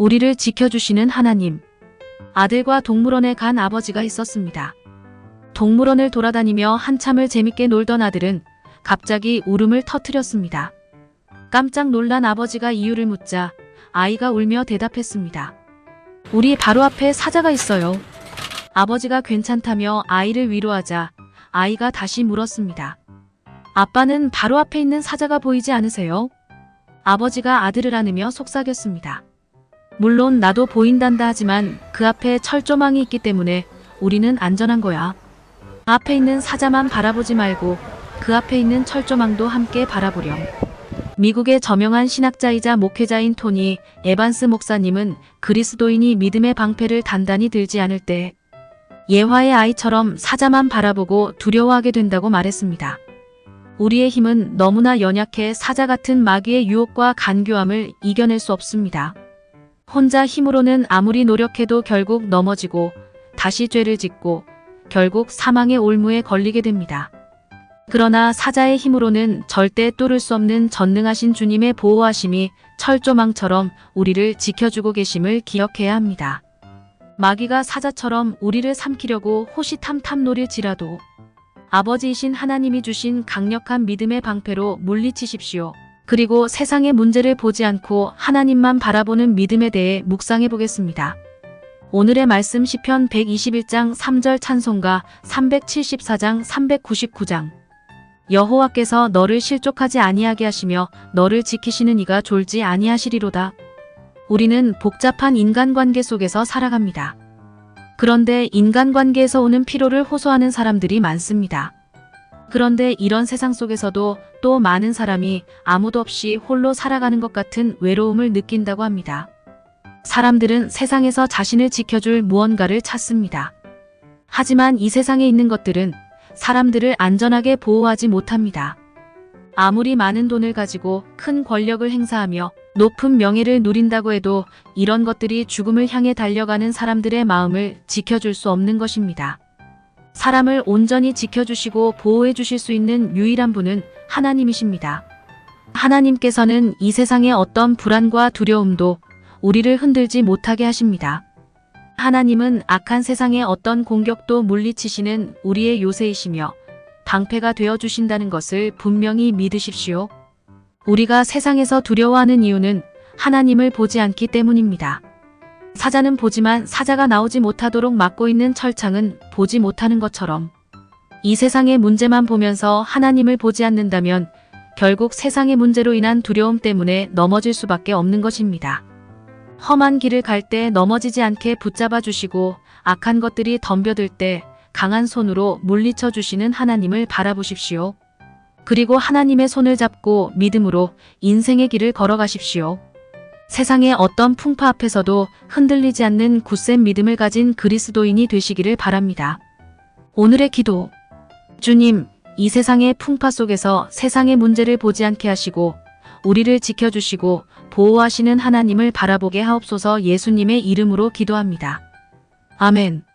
우리를 지켜주시는 하나님. 아들과 동물원에 간 아버지가 있었습니다. 동물원을 돌아다니며 한참을 재밌게 놀던 아들은 갑자기 울음을 터뜨렸습니다. 깜짝 놀란 아버지가 이유를 묻자 아이가 울며 대답했습니다. 우리 바로 앞에 사자가 있어요. 아버지가 괜찮다며 아이를 위로하자 아이가 다시 물었습니다. 아빠는 바로 앞에 있는 사자가 보이지 않으세요? 아버지가 아들을 안으며 속삭였습니다. 물론 나도 보인단다 하지만 그 앞에 철조망이 있기 때문에 우리는 안전한 거야. 앞에 있는 사자만 바라보지 말고 그 앞에 있는 철조망도 함께 바라보렴. 미국의 저명한 신학자이자 목회자인 토니 에반스 목사님은 그리스도인이 믿음의 방패를 단단히 들지 않을 때 예화의 아이처럼 사자만 바라보고 두려워하게 된다고 말했습니다. 우리의 힘은 너무나 연약해 사자 같은 마귀의 유혹과 간교함을 이겨낼 수 없습니다. 혼자 힘으로는 아무리 노력해도 결국 넘어지고 다시 죄를 짓고 결국 사망의 올무에 걸리게 됩니다. 그러나 사자의 힘으로는 절대 뚫을 수 없는 전능하신 주님의 보호하심이 철조망처럼 우리를 지켜주고 계심을 기억해야 합니다. 마귀가 사자처럼 우리를 삼키려고 호시탐탐 노릴지라도 아버지이신 하나님이 주신 강력한 믿음의 방패로 물리치십시오. 그리고 세상의 문제를 보지 않고 하나님만 바라보는 믿음에 대해 묵상해 보겠습니다. 오늘의 말씀 시편 121장 3절 찬송가 374장 399장 여호와께서 너를 실족하지 아니하게 하시며 너를 지키시는 이가 졸지 아니하시리로다. 우리는 복잡한 인간관계 속에서 살아갑니다. 그런데 인간관계에서 오는 피로를 호소하는 사람들이 많습니다. 그런데 이런 세상 속에서도 또 많은 사람이 아무도 없이 홀로 살아가는 것 같은 외로움을 느낀다고 합니다. 사람들은 세상에서 자신을 지켜줄 무언가를 찾습니다. 하지만 이 세상에 있는 것들은 사람들을 안전하게 보호하지 못합니다. 아무리 많은 돈을 가지고 큰 권력을 행사하며 높은 명예를 누린다고 해도 이런 것들이 죽음을 향해 달려가는 사람들의 마음을 지켜줄 수 없는 것입니다. 사람을 온전히 지켜주시고 보호해 주실 수 있는 유일한 분은 하나님이십니다. 하나님께서는 이 세상의 어떤 불안과 두려움도 우리를 흔들지 못하게 하십니다. 하나님은 악한 세상의 어떤 공격도 물리치시는 우리의 요새이시며 방패가 되어 주신다는 것을 분명히 믿으십시오. 우리가 세상에서 두려워하는 이유는 하나님을 보지 않기 때문입니다. 사자는 보지만 사자가 나오지 못하도록 막고 있는 철창은 보지 못하는 것처럼 이 세상의 문제만 보면서 하나님을 보지 않는다면 결국 세상의 문제로 인한 두려움 때문에 넘어질 수밖에 없는 것입니다. 험한 길을 갈 때 넘어지지 않게 붙잡아 주시고 악한 것들이 덤벼들 때 강한 손으로 물리쳐 주시는 하나님을 바라보십시오. 그리고 하나님의 손을 잡고 믿음으로 인생의 길을 걸어가십시오. 세상의 어떤 풍파 앞에서도 흔들리지 않는 굳센 믿음을 가진 그리스도인이 되시기를 바랍니다. 오늘의 기도. 주님, 이 세상의 풍파 속에서 세상의 문제를 보지 않게 하시고 우리를 지켜주시고 보호하시는 하나님을 바라보게 하옵소서 예수님의 이름으로 기도합니다. 아멘.